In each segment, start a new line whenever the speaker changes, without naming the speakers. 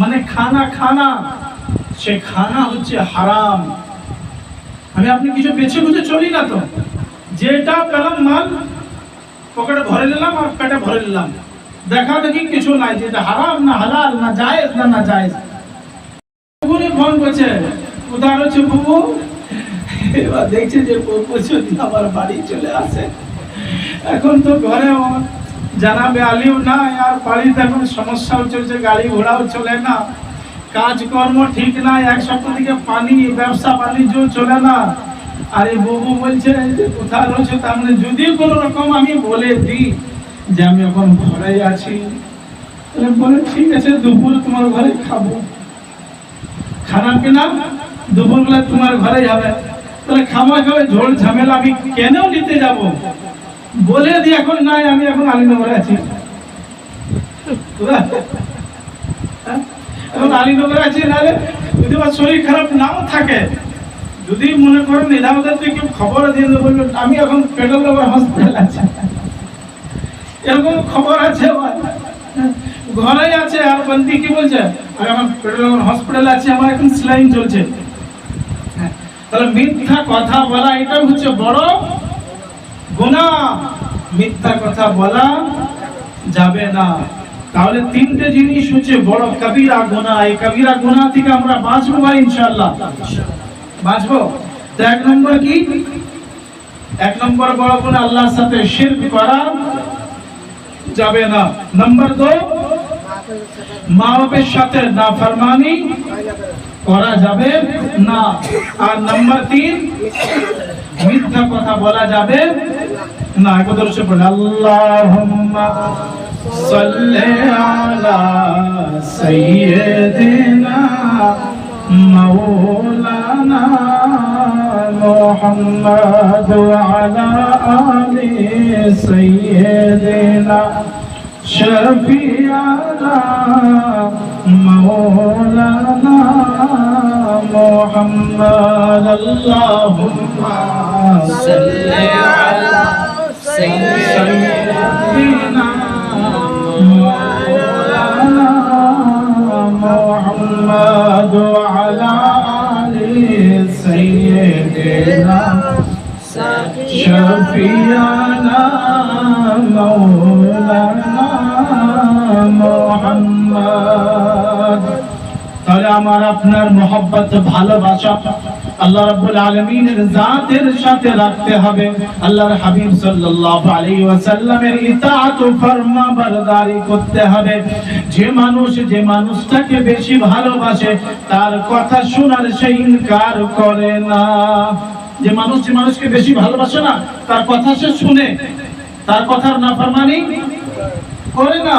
মানে খানা খানা। সে খানা হচ্ছে হারাম। আমি আপনি কিছু বেছে বুঝে চলি না তো। যেটা পেলাম মাল, পকেটে ভরে নিলাম আর পেটে ভরে নিলাম। দেখা দেখি কিছু নাই যেটা হারাম না হালাল, না জায়েজ, না না জায়েজ বুবুনি ফোন করছে উদার হচ্ছে বুবু? এবার দেখছে যে যদি আমার বাড়ি চলে আসে, এখন তো ঘরে আমার জানাবে আলিও না আর বাড়িতে এখন সমস্যাও চলছে গাড়ি ঘোড়াও চলে না, কাজকর্ম ঠিক নাই, এক সপ্তাহ থেকে পানি, ব্যবসা বাণিজ্য চলে না। আর এই বউ বলছে, যে কোথায় রয়েছে তার মানে যদি কোনো রকম আমি বলে দিই যে আমি এখন ঘরে আছি বলে ঠিক আছে, দুপুর তোমার ঘরে খাব। খানা পিনা, দুপুরবেলা তোমার ঘরেই হবে। তাহলে খাওয়া খাবে ঝোল ঝামেলা আমি কেন নিতে যাব? বলে দি এখন নাই আমি এখন আলীনগরে আছি? এখন আলীনগরে আছি নাহলে যদি আমার শরীর খারাপ নাও থাকে যদি মনে করেন নিরাপদের কেউ খবর দিয়ে বলল, আমি এখন পেট্রোল হসপিটাল আছে। এরকম খবর আছে আমার। ঘরে আছে আর বন্দি কি বলছে? আর আমার পেট্রোল হসপিটাল আছে আমার এখন স্লাইন চলছে। হ্যাঁ, তাহলে মিথ্যা কথা বলা এটা হচ্ছে বড় গুণা মিথ্যা কথা বলা যাবে না। তাহলে তিনটে জিনিস হচ্ছে বড় কবিরা গুণা এই কবিরা গুণা থেকে আমরা বাঁচবো ভাই, ইনশাআল্লাহ। বাঁচবো? তো এক নম্বর কি? এক নম্বর বড় গুণ আল্লাহর সাথে শিরক করা যাবে না। নম্বর দো মা বাপের সাথে না ফরমানি করা যাবে না। আর নাম্বার তিন, মিথ্যা কথা বলা যাবে না একবার দরুদ পড়লে আল্লাহুম্মা সাল্লি আলা সাইয়্যিদিনা মাওলানা মুহাম্মদ আলা আলি সাইয়্যিদিনা শফিয়ানা আল্লাহুম্মা সাল্লি আলা سيدنا مولانا محمد وعلى آل سيدنا شفيعنا مولانا محمد তাহলে আমার আপনার মোহব্বত ভালোবাসা যে মানুষ যে মানুষটাকে বেশি ভালোবাসে, তার কথা শোনার সে ইনকার করে না। যে মানুষ যে মানুষকে বেশি ভালোবাসে না, তার কথা সে শুনে, তার কথার নাফরমানি করে না।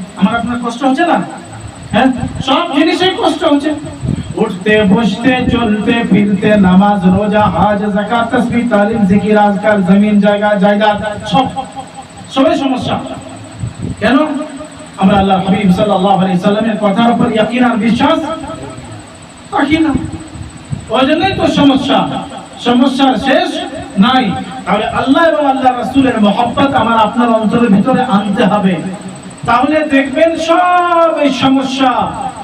আমার আপনার কষ্ট হচ্ছে না? হ্যাঁ? সব জিনিসে কষ্ট হচ্ছে। উঠতে, বসতে, চলতে, ফিরতে, নামাজ, রোজা, হজ, যাকাত, তাসবিহ, তালিম, জিকির আজকার জমিন, জায়গা জায়গা সব। সবই সমস্যা। কেন? আমরা আল্লাহ হাবিব সাল্লাল্লাহু আলাইহি সাল্লামের কথার উপর ইয়াকিন আর বিশ্বাস রাখি না। ওই তো সমস্যা। সমস্যার শেষ নাই। তাহলে আল্লাহ এবং আল্লাহ রাসূলের মহব্বত আমার আপনার অন্তরের ভিতরে আনতে হবে। তাহলে দেখবেন সব এই সমস্যা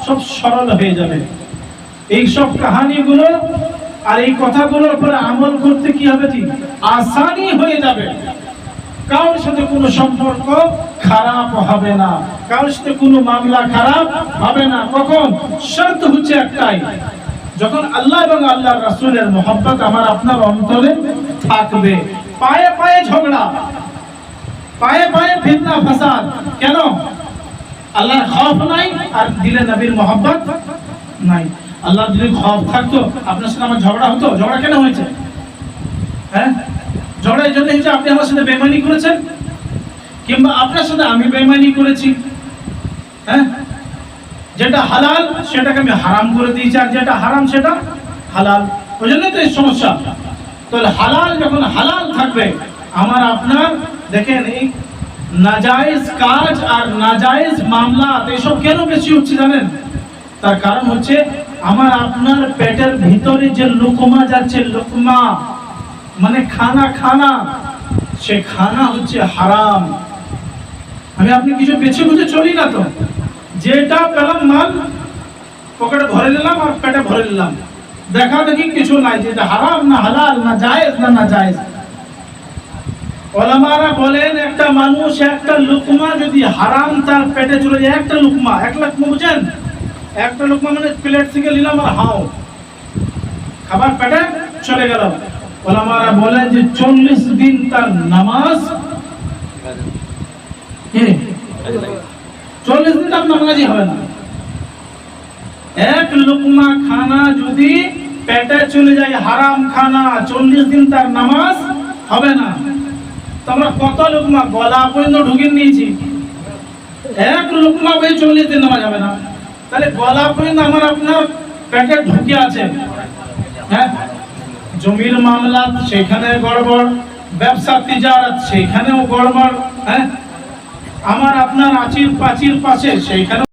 সব সরল হয়ে যাবে। এই সব কাহানিগুলো আর এই কথাগুলোর উপরে আমল করতে কি হবে ঠিক? আসানি হয়ে যাবে। কারোর সাথে কোনো সম্পর্ক খারাপ হবে না। কারোর সাথে কোনো মামলা খারাপ হবে না। কখন? শর্ত হচ্ছে একটাই। যখন আল্লাহ এবং আল্লাহর রাসূলের মোহাম্মত আমার আপনার অন্তরে থাকবে, পায়ে পায়ে ঝগড়া। পায়ে পায়ে ফিতনা, ফাসাদ। কেন? আল্লাহর খৌফ নাই আর দিলে নবীর মোহাম্মত নাই। আল্লাহর যদি খৌফ থাকতো, আপনার সাথে আমার ঝগড়া হতো? ঝগড়া কেন হয়েছে? হ্যাঁ? ঝগড়া এই জন্য হয়েছে আপনি আমার সাথে বেমানি করেছেন? কিংবা আপনার সাথে আমি বেমানি করেছি? হ্যাঁ? যেটা হালাল, সেটাকে আমি হারাম করে দিয়েছি। আর যেটা হারাম, সেটা হালাল। ওই জন্যই তো এই সমস্যা। তাহলে হালাল যখন হালাল থাকবে, আমার আপনার দেখেন এই নাজায়েজ কাজ আর নাজায়েজ মামলা এসব কেন বেশি হচ্ছে জানেন? তার কারণ হচ্ছে আমার আপনার পেটের ভিতরে যে লোকমা যাচ্ছে, লোকমা মানে খানা খানা, সে খানা হচ্ছে হারাম। আমি আপনি কিছু বেছে বুঝে চলি না তো। যেটা পেলাম মাল, পকেটে ভরে নিলাম আর পেটে ভরে নিলাম। দেখা দেখি কিছু নাই যেটা হারাম না হালাল, না জায়েজ, না না জায়েজ ওলামারা বলেন, একটা মানুষ একটা লুকমা যদি হারাম, তার পেটে চলে যায় একটা লুকমা। এক লুকমা বুঝেন? একটা লুকমা মানে প্লেট থেকে নিলাম আর হাও। খাবার পেটে চলে গেল। ওলামারা বলেন যে চল্লিশ দিন তার নামাজ চল্লিশ দিন তার নামাজই হবে না। এক লুকমা খানা যদি পেটে চলে যায়, হারাম খানা, চল্লিশ দিন তার নামাজ হবে না। তো আমরা কত লুকমা? গলা পর্যন্ত ঢুকিয়ে নিয়েছি। এক লুকমা ভাই চল্লিশ দিন নামাজ হবে না। তাহলে গলা পর্যন্ত আমার আপনার পেটে ঢুকে আছে। হ্যাঁ? জমির মামলা, সেখানে গড়বড়, ব্যবসা তিজারত সেখানেও গড়বড় হ্যাঁ? আমার আপনার আচির পাচির পাশে সেইখানে